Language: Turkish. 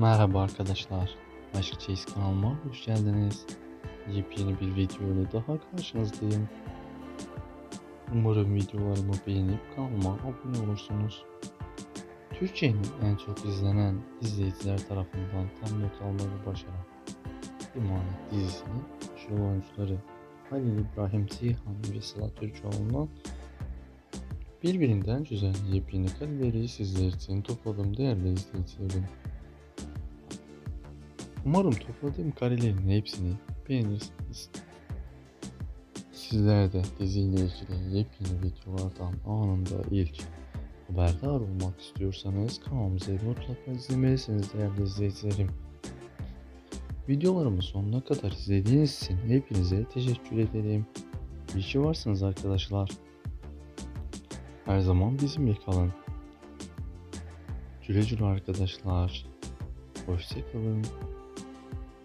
Merhaba arkadaşlar. Aşk Çeyiz kanalıma hoş geldiniz. Yepyeni bir video ile daha karşınızdayım. Umarım videolarımı beğenip kanalıma abone olursunuz. Türkiye'nin en çok izlenen izleyiciler tarafından tam not almayı başaran İmanet dizisinin başrol oyuncuları Halil İbrahim Seyhan ve Sıla Türkoğlu'ndan birbirinden güzel yepyeni kareleri sizler için topladım değerli izleyicilerim. Umarım topladığım karelerin hepsini beğenirsiniz. Sizler de diziyle ilgili yepyeni videolardan anında ilk haberdar olmak istiyorsanız kanalımızı mutlaka izlemelisiniz değerli izleyicilerim. Videolarımı sonuna kadar izlediğiniz için hepinize teşekkür ederim. İyi ki varsınız arkadaşlar. Her zaman bizimle kalın. Güle güle arkadaşlar. Hoşçakalın.